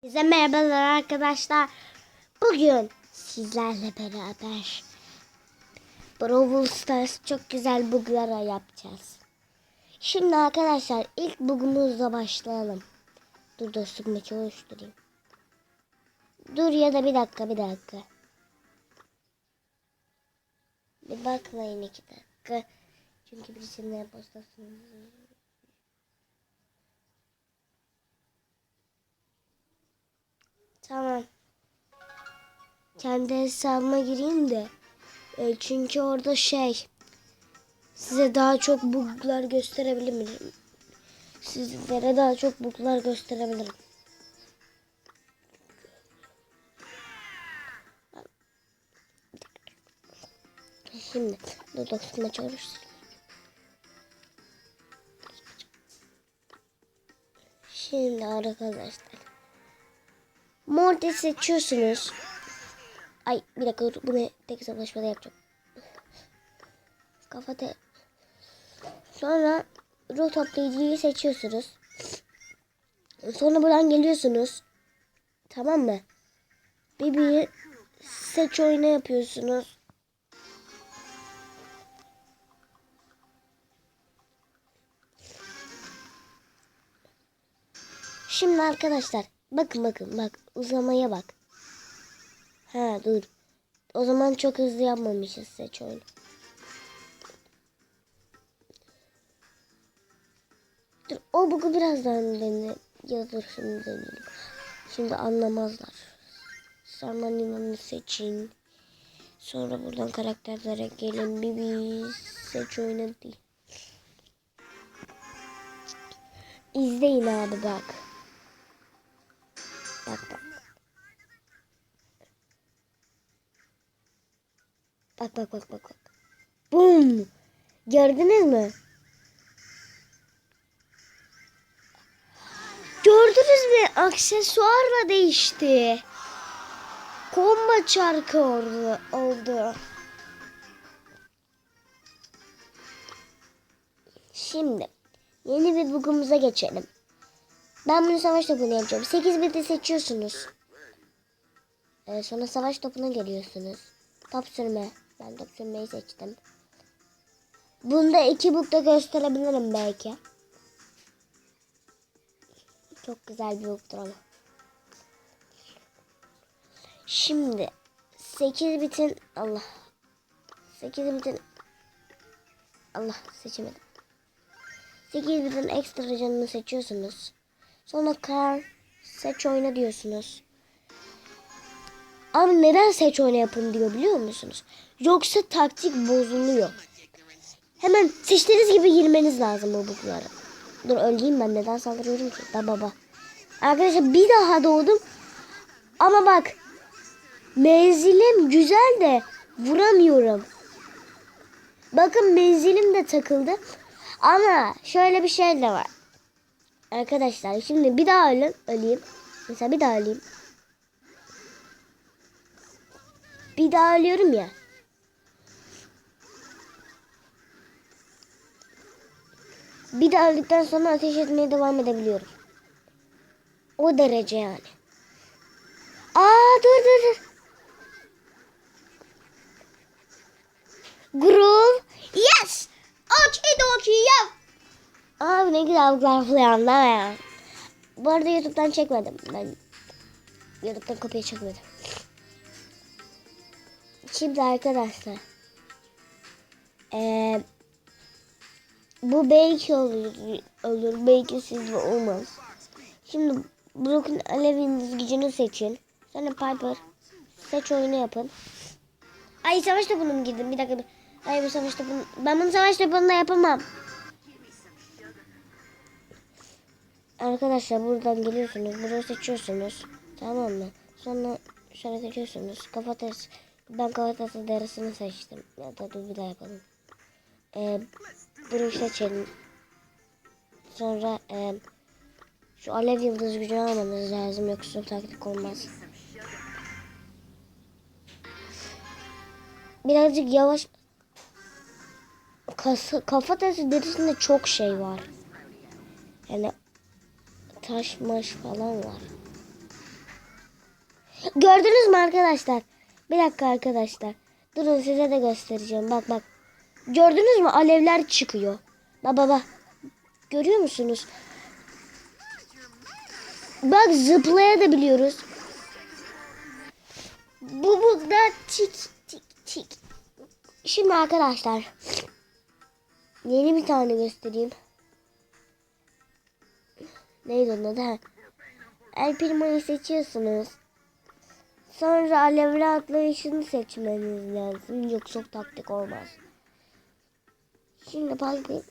Size merhabalar arkadaşlar. Bugün sizlerle beraber Brawl Stars çok güzel buglara yapacağız. Şimdi arkadaşlar ilk bugumuzla başlayalım. Dur dostum çalıştırayım. Dur ya da bir dakika bir dakika. Bir bakmayın iki dakika. Çünkü birisinin postasını Tamam. Kendi hesabıma gireyim de. E, çünkü orada şey size daha çok buglar gösterebilirim. Sizlere daha çok buglar gösterebilirim. Şimdi dur dostuma çalışsın. Şimdi arkadaşlar. Morty seçiyorsunuz. Ay bir dakika dur, bunu tek hesaplaşmada yapacağım. Kafada. Sonra ruh toplayıcıyı seçiyorsunuz. Sonra buradan geliyorsunuz. Tamam mı? Bibi'yi seç oyna yapıyorsunuz. Şimdi arkadaşlar bakın bakın bak uzamaya bak. Ha dur. O zaman çok hızlı yapmamışız seç oyunu. Dur o bugu birazdan dene. Ya dur şimdi. Şimdi anlamazlar. Sarmanina'nı seçin. Sonra buradan karakterlere gelin. Bibi seç değil. İzleyin abi. Bak Bak bak bak bak bak. Bum. Gördünüz mü? Gördünüz mü? Aksesuarla değişti. Komba çarkı oldu. oldu. Şimdi yeni bir bugumuza geçelim. Ben bunu savaş topunu yapacağım. 8 biti seçiyorsunuz. Ee, sonra savaş topuna geliyorsunuz. Top sürme. Ben top sürmeyi seçtim. Bunda iki bukta gösterebilirim belki. Çok güzel bir buktur ama. Şimdi 8 bitin Allah 8 bitin Allah seçemedim. 8 bitin ekstra canını seçiyorsunuz. Sonra kar seç oyna diyorsunuz. Ama neden seç oyna yapın diyor biliyor musunuz? Yoksa taktik bozuluyor. Hemen seçtiğiniz gibi girmeniz lazım o buklara. Dur öleyim ben neden saldırıyorum ki? Da baba. Arkadaşlar bir daha doğdum. Ama bak menzilim güzel de vuramıyorum. Bakın menzilim de takıldı. Ama şöyle bir şey de var. Arkadaşlar şimdi bir daha ölüm, öleyim. Mesela bir daha öleyim. Bir daha ölüyorum ya. Bir daha öldükten sonra ateş etmeye devam edebiliyorum. O derece yani. Aa dur dur dur. Groove. Yes. Okay dokie yap. Abi ne güzel falan da ya. Bu arada YouTube'dan çekmedim. Ben YouTube'dan kopya çekmedim. Şimdi arkadaşlar. Ee, bu belki olur, olur. Belki sizde olmaz. Şimdi Brook'un aleviniz gücünü seçin. Sonra Piper seç oyunu yapın. Ay savaş topuna mı girdim? Bir dakika. Ay bu savaş topunu. Ben bunu savaş topununda yapamam. Arkadaşlar buradan geliyorsunuz. Burayı seçiyorsunuz. Tamam mı? Sonra şöyle seçiyorsunuz. Kafatası. Ben kafatası derisini seçtim. Ya da dur bir daha yapalım. Ee, burayı seçelim. Sonra e, şu alev yıldız gücünü almanız lazım. Yoksa taktik olmaz. Birazcık yavaş. Kasa, kafatası derisinde çok şey var. Yani taş maş falan var. Gördünüz mü arkadaşlar? Bir dakika arkadaşlar. Durun size de göstereceğim. Bak bak. Gördünüz mü? Alevler çıkıyor. Bak bak. Görüyor musunuz? Bak zıplayabiliyoruz. Bu burada tik tik tik. Şimdi arkadaşlar. Yeni bir tane göstereyim. Neydi onun adı? El Primo'yu seçiyorsunuz. Sonra alevli atlayışını seçmeniz lazım. Yoksa taktik olmaz. Şimdi bakın.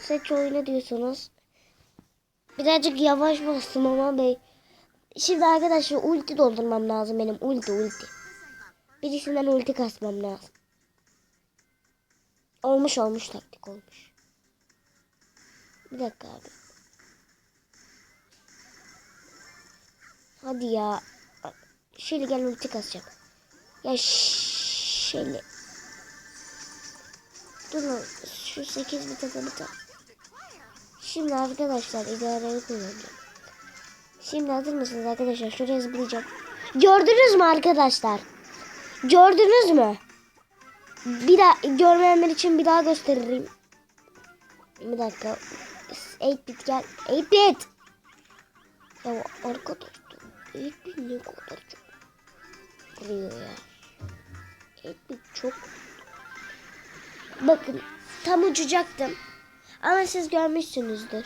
Seç oyunu diyorsunuz. Birazcık yavaş bastım ama bey. Şimdi arkadaşlar ulti doldurmam lazım benim. Ulti ulti. Birisinden ulti kasmam lazım. Olmuş olmuş taktik olmuş. Bir dakika abi. Hadi ya. Şöyle gel ulti kasacağım. Ya şöyle. Dur şu 8 bir tane bir tane. Şimdi arkadaşlar idareyi kullanacağım. Şimdi hazır mısınız arkadaşlar? Şuraya zıplayacağım. Gördünüz mü arkadaşlar? Gördünüz mü? Bir daha görmeyenler için bir daha gösteririm. Bir dakika. 8-bit gel. 8-bit. Ya arkadaşlar 8-bit ne kadar çok vuruyor ya. 8-bit çok Bakın tam uçacaktım. Ama siz görmüşsünüzdür.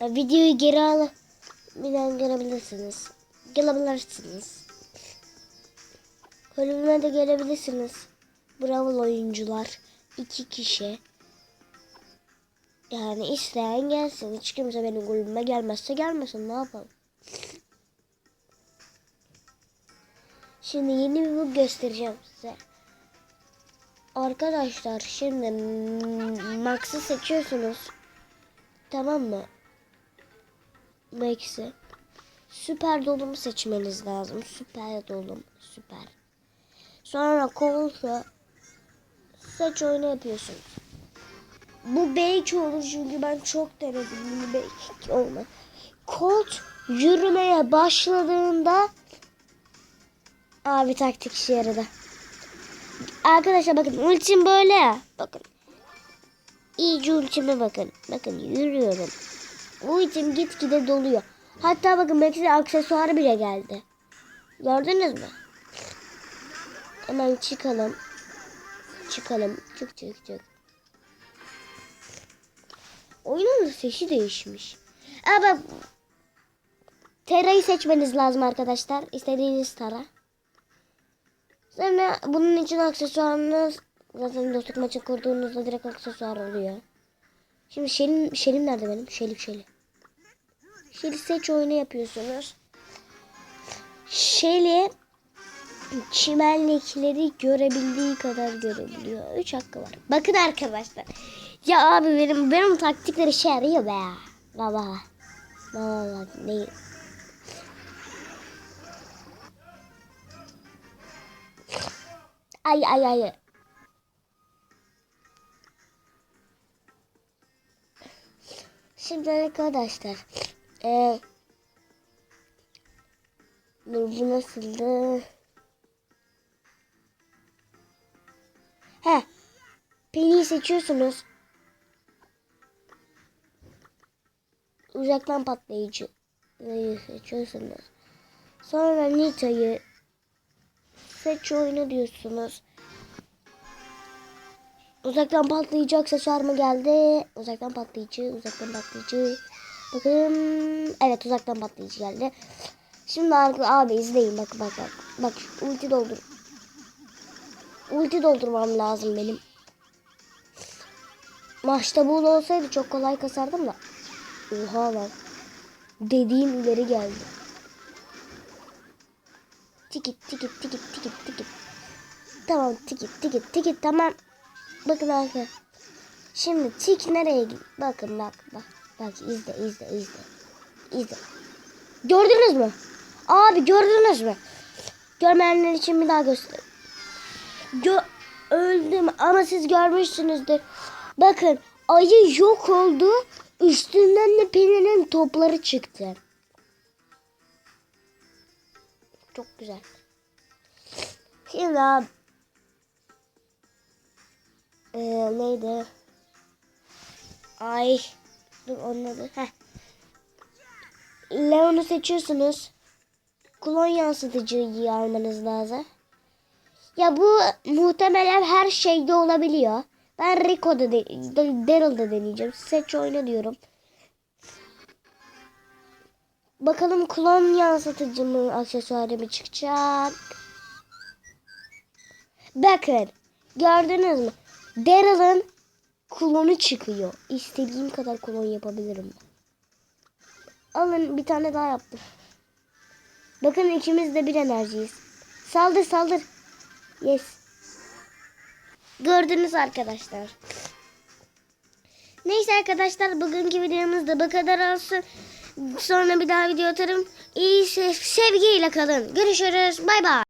Videoyu geri al. Daha görebilirsiniz. Gelebilirsiniz. Bölümüne de gelebilirsiniz. Bravo oyuncular. iki kişi. Yani isteyen gelsin. Hiç kimse benim kulübüme gelmezse gelmesin. Ne yapalım? Şimdi yeni bir bug göstereceğim size. Arkadaşlar şimdi Max'ı seçiyorsunuz. Tamam mı? Max'i. Süper dolumu seçmeniz lazım. Süper dolum. Süper. Sonra Colt'u seç oyunu yapıyorsunuz. Bu belki olur çünkü ben çok denedim. Bunu belki olma. Colt yürümeye başladığında abi taktik işe yaradı. Arkadaşlar bakın ultim böyle. Bakın. İyice ultime bakın. Bakın yürüyorum. Ultim gitgide doluyor. Hatta bakın belki aksesuarı bile geldi. Gördünüz mü? Hemen çıkalım. Çıkalım. Çık çık çık. Oyunun sesi değişmiş. Ama Tera'yı seçmeniz lazım arkadaşlar. İstediğiniz Tera. Sonra bunun için aksesuarınız zaten dostluk maçı kurduğunuzda direkt aksesuar oluyor. Şimdi Şelim, Şelim nerede benim? Şelim Şeli. Şeli seç oyunu yapıyorsunuz. Şeli çimenlikleri görebildiği kadar görebiliyor. Üç hakkı var. Bakın arkadaşlar. Ya abi benim benim taktikleri işe yarıyor be. Baba. Baba ne? Ay ay ay. Şimdi arkadaşlar. Ee, dur bu nasıldı? He. Penny'i seçiyorsunuz. Uzaktan patlayıcı seçiyorsunuz. Sonra Nita'yı seç oyunu diyorsunuz. Uzaktan patlayacak seçer mi geldi? Uzaktan patlayıcı, uzaktan patlayıcı. Bakın. Evet uzaktan patlayıcı geldi. Şimdi abi izleyin bak bak bak. Bak ulti doldur. Ulti doldurmam lazım benim. Maçta bu olsaydı çok kolay kasardım da. Oha lan. Dediğim ileri geldi. Tikit tikit tikit tikit. Tamam tikit tikit tikit tamam. Bakın arkadaşlar. Şimdi tik nereye gidiyor? Bakın bak bak. Bak izle izle izle. İzle. Gördünüz mü? Abi gördünüz mü? Görmeyenler için bir daha göster. Gö öldüm ama siz görmüşsünüzdür. Bakın ayı yok oldu. Üstünden de Penny'nin topları çıktı. Çok güzel. Şimdi abi. Ee, neydi? Ay. Dur onun adı. Heh. Leon'u seçiyorsunuz. Klon yansıtıcıyı almanız lazım. Ya bu muhtemelen her şeyde olabiliyor. Ben Rico'da, de, Daryl'da deneyeceğim. Seç oyna diyorum. Bakalım klon yansıtıcı mı aksesuarı mı çıkacak? Bakın. Gördünüz mü? Daryl'ın klonu çıkıyor. İstediğim kadar klon yapabilirim. Alın bir tane daha yaptım. Bakın ikimiz de bir enerjiyiz. Saldır saldır. Yes. Gördünüz arkadaşlar. Neyse arkadaşlar bugünkü videomuz da bu kadar olsun. Sonra bir daha video atarım. İyi se- sevgiyle kalın. Görüşürüz. Bay bay.